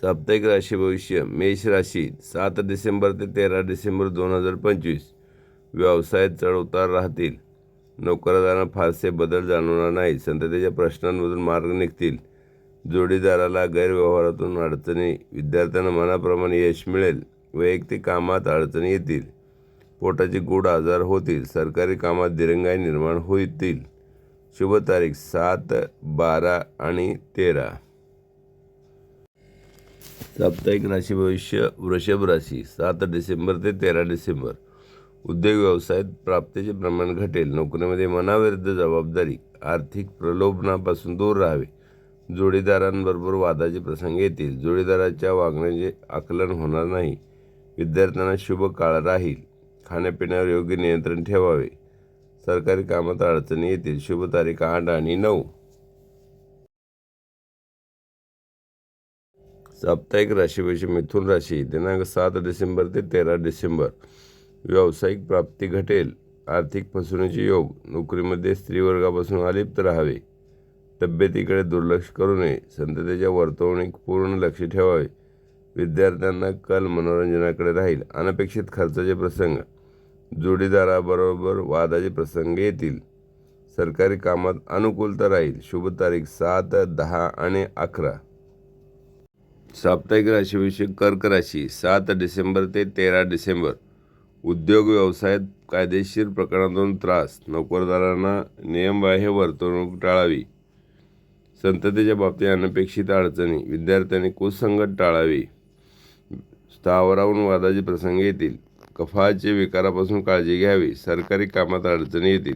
साप्ताहिक राशी भविष्य मेष राशी सात डिसेंबर ते तेरा डिसेंबर दोन हजार पंचवीस. व्यवसायात चढउतार राहतील. नोकरदारांना फारसे बदल जाणवणार नाही संततेच्या प्रश्नांमधून मार्ग निघतील. जोडीदाराला गैरव्यवहारातून अडचणी विद्यार्थ्यांना मनाप्रमाणे यश मिळेल. वैयक्तिक कामात अडचणी येतील. पोटाचे गूढ आजार होतील. सरकारी कामात दिरंगाई निर्माण होतील. शुभ तारीख सात बारा आणि तेरा. साप्ताहिक राशी भविष्य वृषभ राशी सात डिसेंबर ते तेरा डिसेंबर. उद्योग व्यवसायात प्राप्तीचे प्रमाण घटेल. नोकरीमध्ये मनाविरुद्ध जबाबदारी आर्थिक प्रलोभनापासून दूर राहावे. जोडीदारांबरोबर वादाचे प्रसंग येतील. जोडीदाराच्या वागण्याचे आकलन होणार नाही. विद्यार्थ्यांना शुभ काळ राहील. खाण्यापिण्यावर योग्य नियंत्रण ठेवावे. सरकारी कामात अडचणी येतील. शुभ तारीख आठ आणि नऊ. साप्ताहिक राशीवैशी मिथुन राशी दिनांक सात डिसेंबर ते तेरा डिसेंबर. व्यावसायिक प्राप्ती घटेल. आर्थिक फसवणुकीचे योग. नोकरीमध्ये स्त्रीवर्गापासून अलिप्त राहावे. तब्येतीकडे दुर्लक्ष करू नये. संततेच्या वर्तवणूक पूर्ण लक्ष ठेवावे. विद्यार्थ्यांना कल मनोरंजनाकडे राहील. अनपेक्षित खर्चाचे प्रसंग. जोडीदाराबरोबर वादाचे प्रसंग येतील. सरकारी कामात अनुकूलता राहील. शुभ तारीख सात दहा आणि अकरा. साप्ताहिक राशीविषयी कर्क राशी सात डिसेंबर ते तेरा डिसेंबर. उद्योग व्यवसायात कायदेशीर प्रकरणातून त्रास नोकरदारांना नियमबाह्य वर्तवणूक टाळावी. संततेच्या बाबतीत अनपेक्षित अडचणी विद्यार्थ्यांनी कुसंगत टाळावी. स्थावराहून वादाचे प्रसंग येतील. कफाचे विकारापासून काळजी घ्यावी. सरकारी कामात अडचणी येतील.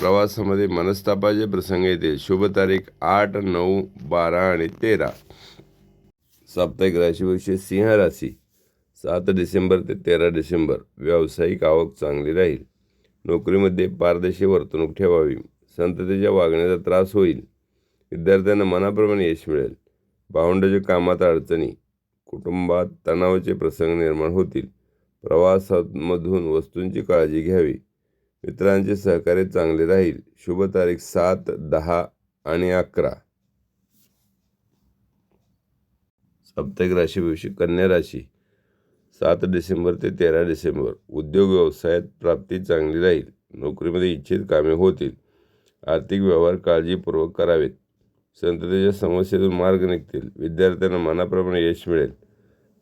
प्रवासामध्ये मनस्तापाचे प्रसंग येतील. शुभ तारीख आठ नऊ बारा आणि तेरा. साप्ताहिक राशीविषयी सिंह राशी. सात डिसेंबर ते तेरा डिसेंबर व्यावसायिक आवक चांगली राहील. नोकरीमध्ये पारदर्शी वर्तणूक ठेवावी. संततेच्या वागण्याचा त्रास होईल. विद्यार्थ्यांना मनाप्रमाणे यश मिळेल. भावंडाच्या कामात अडचणी. कुटुंबात तणावाचे प्रसंग निर्माण होतील. प्रवासामधून वस्तूंची काळजी घ्यावी. मित्रांचे सहकार्य चांगले राहील. शुभ तारीख सात दहा आणि अकरा. साप्ताहिक राशीविषयी कन्या राशी सात डिसेंबर ते तेरा डिसेंबर. उद्योग व्यवसायात प्राप्ती चांगली राहील. नोकरीमध्ये इच्छित कामे होतील. आर्थिक व्यवहार काळजीपूर्वक करावेत. संततेच्या समस्येतून मार्ग निघतील. विद्यार्थ्यांना मनाप्रमाणे यश मिळेल.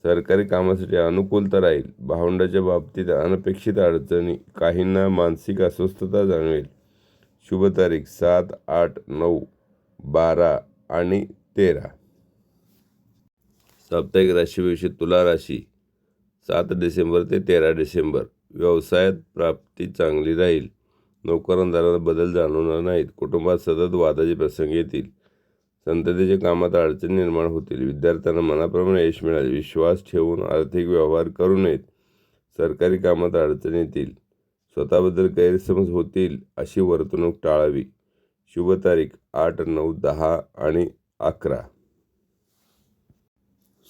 सरकारी कामासाठी अनुकूलता राहील. भावंडाच्या बाबतीत अनपेक्षित अडचणी काहींना मानसिक अस्वस्थता जाणवेल. शुभ तारीख सात आठ नऊ बारा आणि तेरा. साप्ताहिक राशीविषयी तुला राशी. सात डिसेंबर ते तेरा डिसेंबर. व्यवसायात प्राप्ती चांगली राहील. नोकरांदारांना बदल जाणवणार नाहीत. कुटुंबात सतत वादाचे प्रसंग येतील. संततेच्या कामात अडचणी निर्माण होतील. विद्यार्थ्यांना मनाप्रमाणे यश मिळेल. विश्वास ठेवून आर्थिक व्यवहार करू नयेत. सरकारी कामात अडचणी येतील. स्वतःबद्दल गैरसमज होतील अशी वर्तणूक टाळावी. शुभ तारीख आठ नऊ दहा आणि अकरा.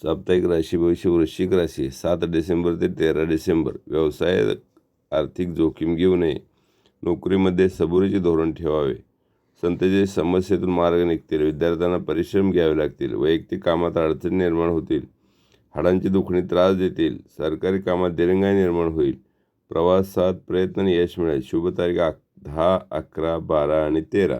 साप्ताहिक राशी भविष्य वृश्चिक राशी सात डिसेंबर ते तेरा डिसेंबर. व्यवसाय आर्थिक जोखीम घेऊ नये. नोकरीमध्ये सबुरीचे धोरण ठेवावे. संतचे समस्येतून मार्ग निघतील. विद्यार्थ्यांना परिश्रम घ्यावे लागतील. वैयक्तिक कामात अडचणी निर्माण होतील. हाडांची दुखणी त्रास देतील. सरकारी कामात दिरंगाई निर्माण होईल. प्रवासात प्रयत्न यश मिळेल. शुभ तारीख अक दहा अकरा बारा आणि तेरा.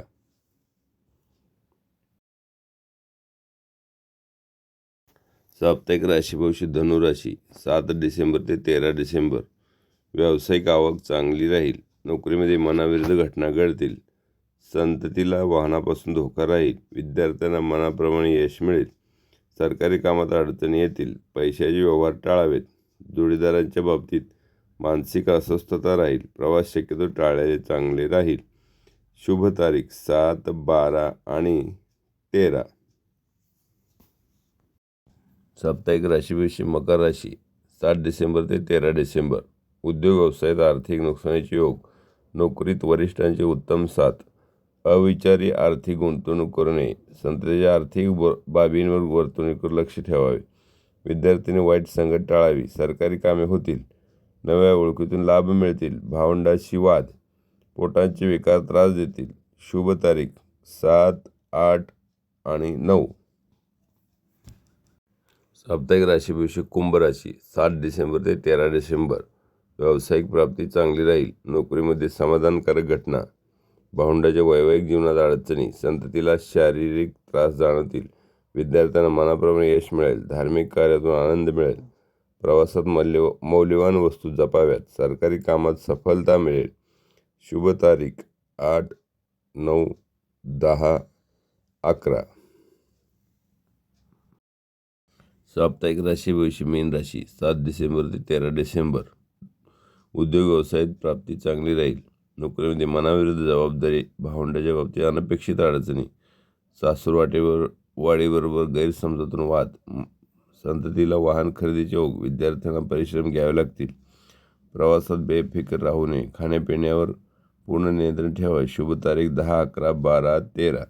साप्ताहिक राशीभविष्य धनुराशी सात डिसेंबर ते तेरा डिसेंबर. व्यावसायिक आवक चांगली राहील नोकरीमध्ये मनाविरुद्ध घटना घडतील. संततीला वाहनापासून धोका राहील विद्यार्थ्यांना मनाप्रमाणे यश मिळेल. सरकारी कामात अडचणी येतील पैशाचे व्यवहार टाळावेत. जोडीदारांच्या बाबतीत मानसिक अस्वस्थता राहील प्रवास शक्यतो टाळले चांगले राहील. शुभ तारीख सात बारा आणि तेरा. साप्ताहिक राशीविषयी मकर राशी सात डिसेंबर ते तेरा डिसेंबर. उद्योग व्यवसायात आर्थिक नुकसानीचे योग नोकरीत वरिष्ठांचे उत्तम साथ अविचारी आर्थिक गुंतवणूक करू नये संततेच्या आर्थिक ब बाबींवर वर्तणुकीवर लक्ष ठेवावे विद्यार्थ्यांनी वाईट संगत टाळावी सरकारी कामे होतील नव्या ओळखीतून लाभ मिळतील भावंडाशी वाद पोटांचे विकार त्रास देतील. शुभ तारीख सात आठ आणि नऊ. साप्ताहिक राशी कुंभ राशी सात डिसेंबर ते तेरा डिसेंबर. व्यावसायिक प्राप्ती चांगली राहील नोकरीमध्ये समाधानकारक घटना. भावंडाच्या वैवाहिक जीवनात अडचणी संततीला शारीरिक त्रास जाणवतील. विद्यार्थ्यांना मनाप्रमाणे यश मिळेल धार्मिक कार्यातून आनंद मिळेल. प्रवासात मौल्य मौल्यवान वस्तू जपाव्यात सरकारी कामात सफलता मिळेल. शुभ तारीख आठ नऊ दहा अकरा. साप्ताहिक राशी भविष्य मीन राशी सात डिसेंबर ते तेरा डिसेंबर. उद्योग व्यवसायात प्राप्ती चांगली राहील. नोकरीमध्ये मनाविरुद्ध जबाबदारी भावंडाच्या बाबतीत अनपेक्षित अडचणी सासूर वाटेवर वाडीबरोबर गैरसमजातून वाद संततीला वाहन खरेदीचे ओघ विद्यार्थ्यांना परिश्रम घ्यावे लागतील. प्रवासात बेफिकर राहू नये. खाण्यापिण्यावर पूर्ण नियंत्रण ठेवा शुभ तारीख दहा अकरा बारा तेरा.